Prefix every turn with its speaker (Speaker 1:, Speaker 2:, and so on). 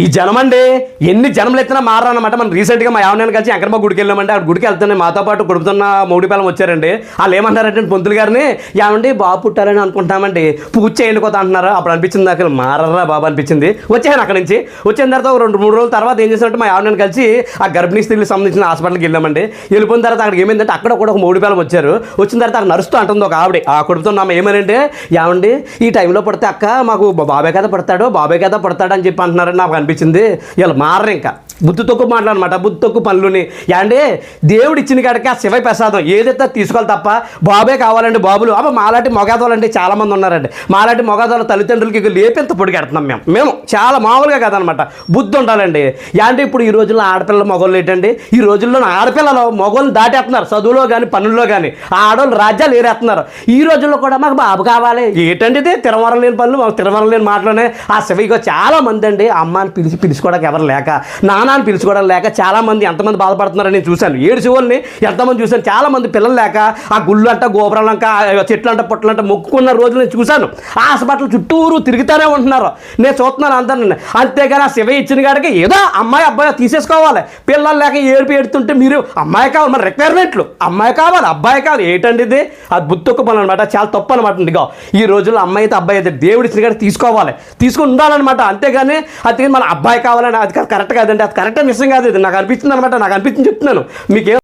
Speaker 1: ఈ జనం అండి ఎన్ని జనములు ఎత్తినా మారనమాట మనం రీసెంట్గా మా యావనాన్ని కలిసి వెంకటమ్మ గుడికి వెళ్ళామంటే ఆ గుడికి వెళ్తానే మాతో పాటు కుడుతున్న మౌడిపాలెం వచ్చారండి. వాళ్ళు ఏమన్నారంటే పొంతులు గారిని ఏమండి బాబు పుట్టారని అనుకుంటామండి. పూజ చేయండి కొత్త అంటున్నారు. అప్పుడు అనిపించింది నాకు మారరా బాబు అనిపించింది. వచ్చాను అక్కడ నుంచి. వచ్చిన తర్వాత ఒక రెండు మూడు రోజుల తర్వాత ఏం చేసినట్టు మా యావనాన్ని కలిసి ఆ గర్భిణీ స్త్రీలకు సంబంధించిన హాస్పిటల్కి వెళ్ళామండి. వెళ్ళిపోయిన తర్వాత అక్కడికి ఏమైందంటే అక్కడ కూడా ఒక మౌడిపాలెం వచ్చారు. వచ్చిన తర్వాత అక్కడ నడుస్తూ అంటుంది ఒక ఆవిడ. ఆ కొడుకుతున్న ఏమనంటే ఏమండి ఈ టైంలో పడితే అక్క మాకు బాబాయ్ కదా పడతాడు బాబాయ్ కదా పడతాడు అని చెప్పి అంటున్నారని నాకు అనిపించింది. వీళ్ళు మారరు ఇంకా. బుద్ధి తొక్కు మాట్లాడనమాట. బుద్ధి తొక్కు పనులని. అంటే దేవుడు ఇచ్చిన కాడికి ఆ శివ ప్రసాదం ఏదైతే తీసుకోవాలి తప్ప బాబే కావాలండి బాబులు. అబ్బా మాలాంటి మొగాదోళ్ళండి అంటే చాలామంది ఉన్నారండి. మాలాంటి మొగాదోళ్ళ తల్లిదండ్రులకి లేపేంత లేపెంత పొడిగెడుతున్నాం మేము. మేము చాలా మామూలుగా కదనమాట. బుద్ధి ఉండాలండి. అంటే ఇప్పుడు ఈ రోజుల్లో ఆడపిల్లల మొగోళ్ళు ఏంటండి? ఈ రోజుల్లో ఆడపిల్లలు మొగోళ్ళు దాటేస్తున్నారు. చదువులో కానీ పనుల్లో కానీ ఆడవాళ్ళు రాజ్యాలు ఏరేస్తున్నారు. ఈ రోజుల్లో కూడా మాకు బాబు కావాలి. ఏంటండి ఇది? లేని పనులు మాకు లేని మాటలోనే ఆ శివయ్యగా చాలా మంది అండి అమ్మాని పిలిచి పిలుచుకోవడానికి ఎవరు లేక నాన్నని పిలుచుకోవడం లేక చాలామంది ఎంతమంది బాధపడుతున్నారని నేను చూశాను. ఏడు శివుల్ని ఎంతమంది చూశాను చాలామంది పిల్లలు లేక ఆ గుళ్ళు అంట గోపురాలంక చెట్లంట ఆ మొక్కుకున్న రోజులు నేను చూశాను. హాస్పిటల్ చుట్టూరు తిరుగుతూనే ఉంటున్నారు. నేను చూస్తున్నాను అందరిని. అంతేగాని ఆ శివ ఇచ్చిన కాడికి ఏదో అమ్మాయి అబ్బాయి తీసేసుకోవాలి. పిల్లలు లేక ఏడుపు ఏడుతుంటే మీరు అమ్మాయి కావాలి మరి రిక్వైర్మెంట్లు అమ్మాయి కావాలి అబ్బాయి కావాలి. ఏంటండి ఇది? అది బుద్ధొక్క పని అనమాట చాలా తప్పు అనమాట ఇదిగో ఈ రోజుల్లో అమ్మాయి అయితే అబ్బాయి అయితే దేవుడి ఇచ్చిన కాడికి తీసుకోవాలి. తీసుకుని ఉండాలన్నమాట. అంతేగాని అది మన అబ్బాయి కావాలని అది కరెక్ట్ కాదండి. అది కరెక్ట్ విషయం కాదు ఇది. నాకు అనిపించింది అనమాట నాకు అనిపించింది చెప్తున్నాను. మీకేం